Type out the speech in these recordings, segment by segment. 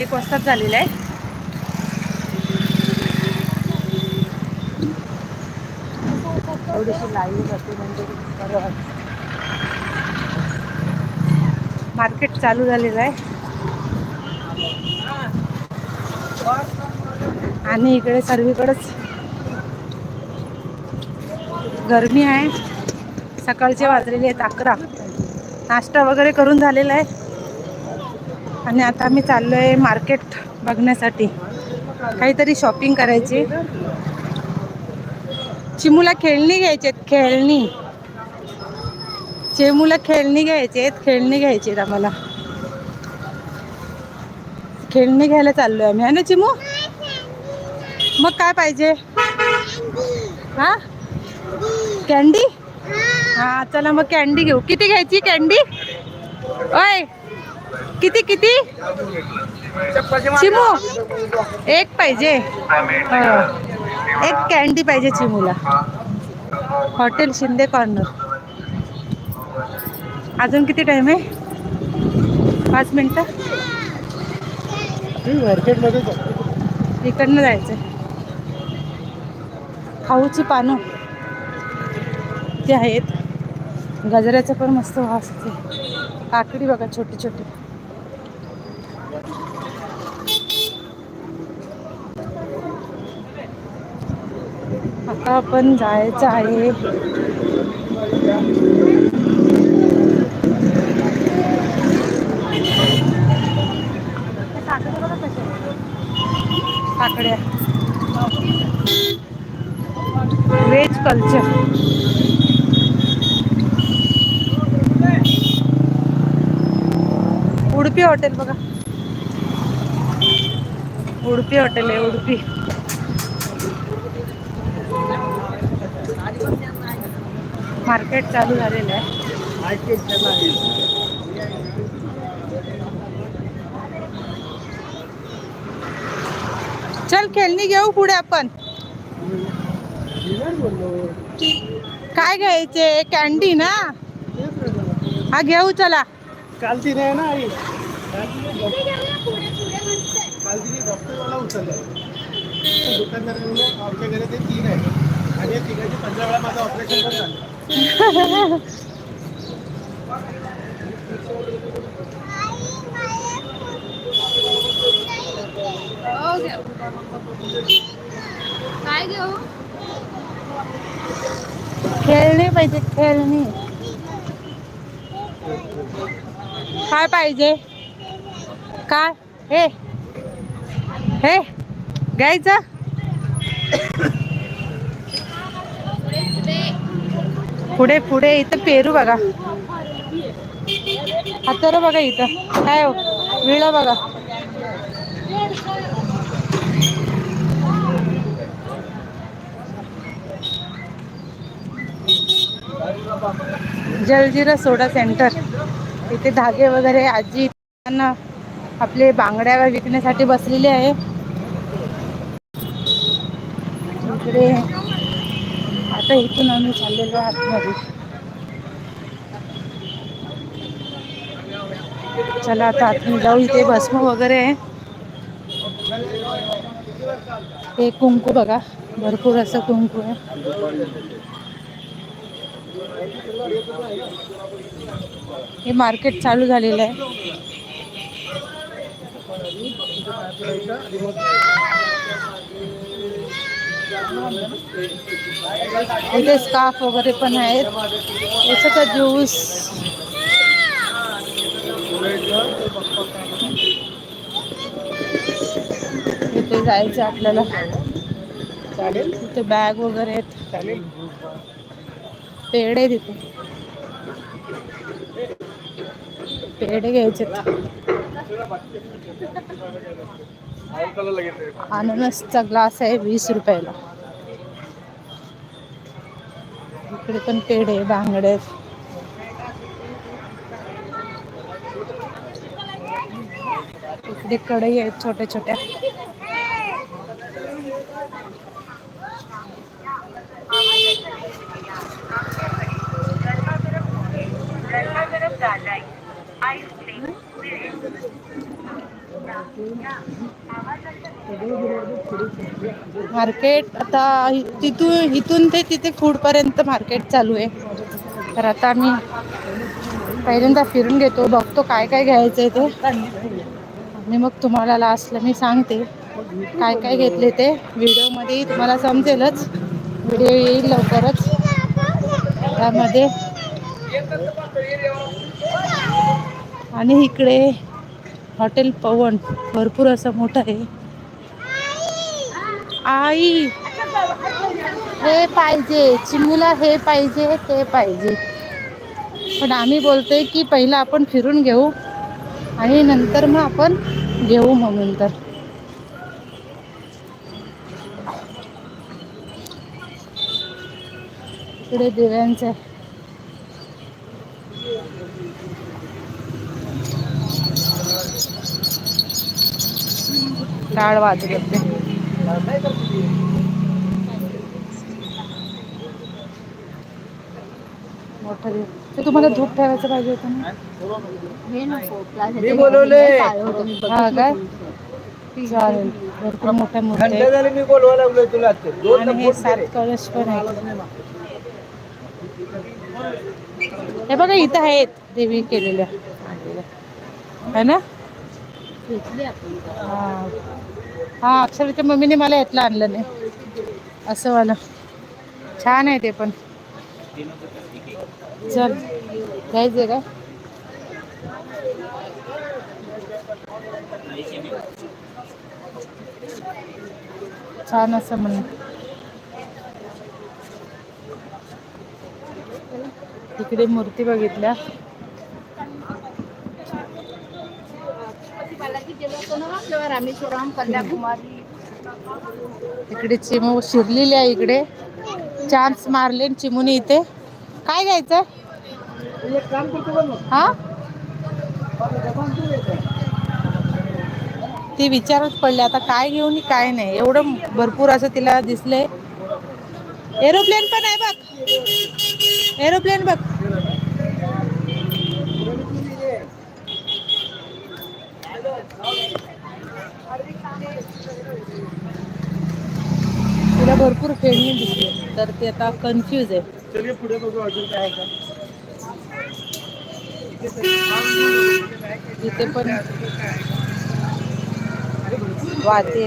एक वाजताच झालेला आहे. एवढीशी लाईव्ह जाते म्हणजे बरं. मार्केट चालू झालेलं आहे. आणि इकडे सर्वीकडेच गरमी आहे. सकाळचे वाजलेले आहेत अकरा. नाश्ता वगैरे करून झालेला आहे. आणि आता आम्ही चाललो आहे मार्केट बघण्यासाठी. काहीतरी शॉपिंग करायची. चिमूला खेळणी घ्यायची आहेत खेळणी. चिमूला खेळणी घ्यायची आहेत खेळणी घ्यायची आहेत आम्हाला. खेळणी घ्यायला चाललो आहे आम्ही. आहे ना चिमू? मग काय पाहिजे? हा? कॅन्डी? हा चला मग कॅन्डी घेऊ. किती घ्यायची कॅन्डी? ओय! किती किती? चिमू. एक पाहिजे. एक कॅन्डी पाहिजे चिमूला. हॉटेल शिंदे कॉर्नर अजून किती टाइम आहे? पाच मिनिटं? इकडनं जायचं खाऊची पानं. ते आहेत. गजऱ्याचं पण मस्त वास येते काकडी बघा छोटी छोटी. आता आपण जायचं आहे. काकड्या. व्हेज कल्चर उडपी हॉटेल बघा. उडपी हॉटेल आहे उडपी मार्केट चालू झालेलं आहे. चल खेळणी घेऊ पुढे आपण. काय घ्यायचे? कॅन्डी ना? हा घेऊ चला. चालती नाही ना आई. चालती डॉक्टरवाला उचलला. दुकानदारांना आमच्या घरी ते तीन आहे. आणि या तिघांची पंधरा वेळा माझं ऑपरेशन पण झालं काय घेऊ खेळणी पाहिजे खेळणी. काय पाहिजे? काय? हे. हे. घ्यायचं? पुढे पुढे इथं पेरू बघा. हातार बघा इथं. काय हो? विळा बघा. Jaljeera soda centre. इथे धागे वगैरे आजी त्यांना आपले बांगड्या विकण्यासाठी बसलेले आहे. इकडे आता इथून आम्ही चाललेलो आतमध्ये चला आता आतमध्ये जाऊ इथे भस्म वगैरे आहे. हे कुंकू बघा भरपूर असं कुंकू आहे. हे मार्केट चालू झालेलं आहे. इथे स्काफ वगैरे पण आहेत. याचा ज्यूस इथे जायचं आपल्याला. इथे बॅग वगैरे आहेत. पेढे तिथे. पेढे घ्यायचे. अननसचा ग्लास आहे वीस रुपयाला. इकडे पण पेढे बांगडे आहेत. इकडे कढई आहेत छोट्या छोट्या मार्केट आता तिथून इथून ते तिथे फूड पर्यंत मार्केट चालू आहे. तर आता आम्ही पहिल्यांदा फिरून घेतो बघतो काय काय घ्यायचंय ते. आणि मग तुम्हाला लास्टला मी सांगते काय काय घेतले ते. व्हिडिओमध्ये तुम्हाला समजेलच. व्हिडिओ येईल लवकरच. त्यामध्ये आणि इकडे हॉटेल पवन भरपूर असं मोठं आहे. आई. हे पाहिजे चिमूला हे पाहिजे ते पाहिजे. पण आम्ही बोलतोय की पहिलं आपण फिरून घेऊ आणि नंतर मग आपण घेऊ म्हणून तर. इकडे दिव्यांचं टाळ वाजत होते मोठं ते तुम्हाला धूप ठेवायचं पाहिजे होतं ना? मी बोलवले. हा काय? चालेल. भरपूर मोठ्या मूर्ती घंटा आहेत. झाले मी बोलवा लागलोय तुला आता. दोन आणि हे सात कळश पण आहेत. हे बघा इथं आहेत देवी केलेल्या. है ना? हा. हां अक्षरच्या मम्मीने मला यातलं आणलं नाही. असं वाला. छान आहे ते पण. चल घ्यायचंय का? छान असं म्हण. तिकडे मूर्ती बघितल्या. इकडे चिमू शिरलेली आहे इकडे. चान्स मारले चिमूनी इथे. काय घ्यायचं? हा? ती विचारच पडली आता काय घेऊन काय नाही. एवढं भरपूर असं तिला दिसले एरोप्लेन पण आहे बघ. एरोप्लेन बघ. तिला भरपूर खेळणी दिसली. तर ती आता कन्फ्यूज आहे. चलिए पुढे बघू अजून काय आहे का इथे पण वाती.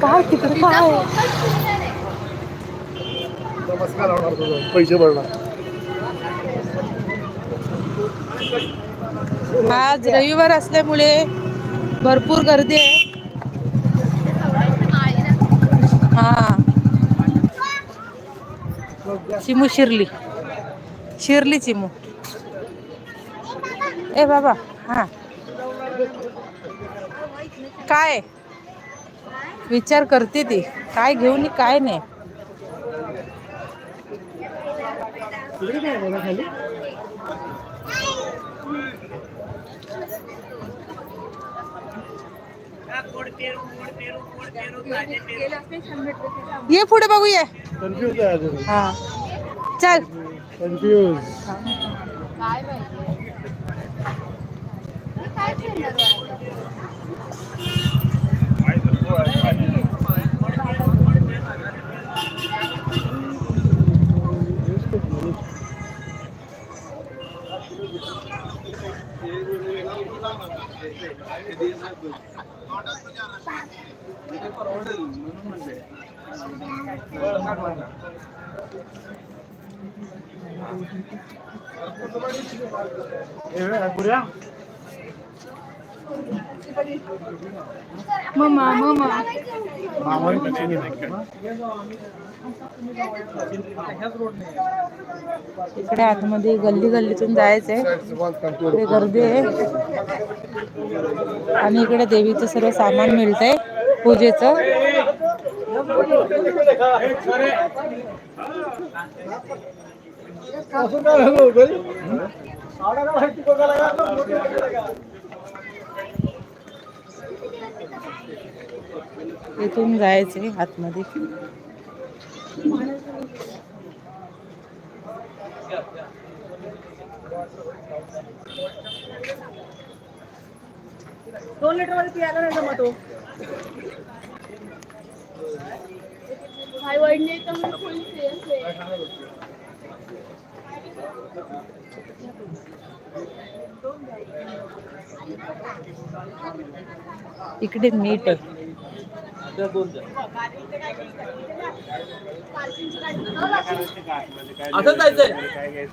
काय तिकडे? काय? पैसे भरणार. आज रविवार असल्यामुळे भरपूर गर्दी आहे. हा. चिमू शिरली. शिरली चिमू. ए बाबा हा. काय? विचार करते ती. काय घेऊन काय नाही. ये पुढे बघूया कन्फ्यूज आहे अजून. हा. चल. कन्फ्यूज काय मम्मा मम्मा इकडे आतमध्ये गल्ली गल्लीतून जायचंय. इकडे गर्दी आहे. आणि इकडे देवीचं सर्व सामान मिळतंय पूजेचं असं काय झालं होतं? आवडा का माहिती बघायला का? इथून जायचे आतमध्ये दोन लिटरमध्ये पियाला नाही जमत हो भाई वडणे तर फुल इकडे मीठ आहे. असं जायचंय.